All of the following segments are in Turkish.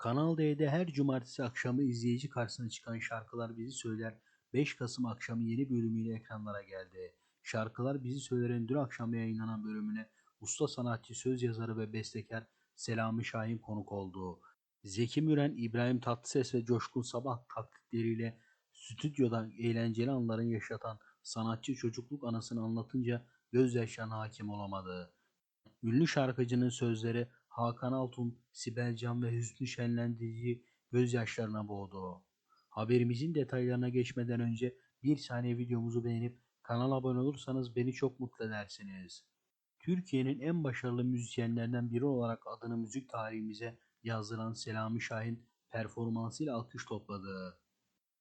Kanal D'de her cumartesi akşamı izleyici karşısına çıkan Şarkılar Bizi Söyler 5 Kasım akşamı yeni bölümüyle ekranlara geldi. Şarkılar Bizi Söyler'in dün akşam yayınlanan bölümüne usta sanatçı, söz yazarı ve bestekar Selami Şahin konuk oldu. Zeki Müren, İbrahim Tatlıses ve Coşkun Sabah taklitleriyle stüdyoda eğlenceli anların yaşatan sanatçı çocukluk anısını anlatınca gözyaşlarına hakim olamadı. Ünlü şarkıcının sözleri Hakan Altun, Sibel Can ve Hüsnü Şenlendirici gözyaşlarına boğdu. Haberimizin detaylarına geçmeden önce bir saniye videomuzu beğenip kanala abone olursanız beni çok mutlu edersiniz. Türkiye'nin en başarılı müzisyenlerinden biri olarak adını müzik tarihimize yazdıran Selami Şahin performansıyla alkış topladı.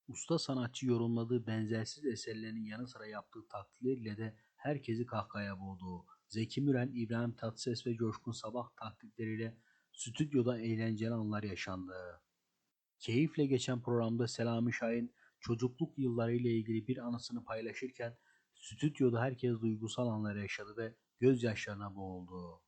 Usta sanatçı yorumladığı benzersiz eserlerinin yanı sıra yaptığı taklitleriyle de herkesi kahkahaya boğdu. Zeki Müren, İbrahim Tatlıses ve Coşkun Sabah taklitleriyle stüdyoda eğlenceli anlar yaşandı. Keyifle geçen programda Selami Şahin çocukluk yıllarıyla ilgili bir anısını paylaşırken stüdyoda herkes duygusal anlar yaşadı ve gözyaşlarına boğuldu.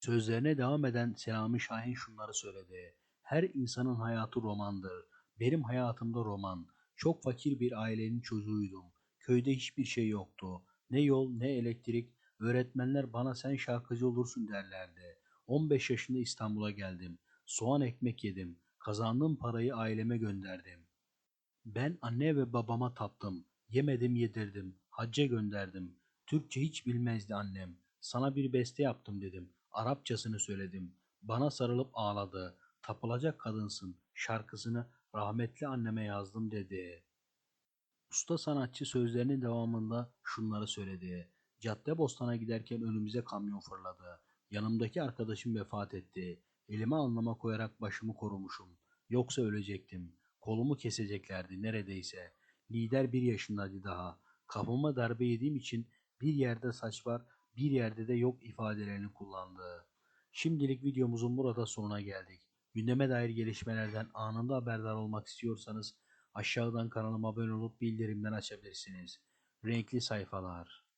Sözlerine devam eden Selami Şahin şunları söyledi. Her insanın hayatı romandır. Benim hayatımda roman. Çok fakir bir ailenin çocuğuydum. Köyde hiçbir şey yoktu. Ne yol ne elektrik. Öğretmenler bana sen şarkıcı olursun derlerdi. 15 yaşında İstanbul'a geldim. Soğan ekmek yedim. Kazandığım parayı aileme gönderdim. Ben anne ve babama taptım. Yemedim yedirdim. Hacca gönderdim. Türkçe hiç bilmezdi annem. Sana bir beste yaptım dedim. Arapçasını söyledim. Bana sarılıp ağladı. Tapılacak kadınsın. Şarkısını rahmetli anneme yazdım dedi. Usta sanatçı sözlerinin devamında şunları söyledi. Caddebostan'a giderken önümüze kamyon fırladı. Yanımdaki arkadaşım vefat etti. Elime alnıma koyarak başımı korumuşum. Yoksa ölecektim. Kolumu keseceklerdi neredeyse. Lider bir yaşındaydı daha. Kafama darbe yediğim için bir yerde saç var, bir yerde de yok ifadelerini kullandı. Şimdilik videomuzun burada sonuna geldik. Gündeme dair gelişmelerden anında haberdar olmak istiyorsanız aşağıdan kanalıma abone olup bildirimden açabilirsiniz. Renkli sayfalar.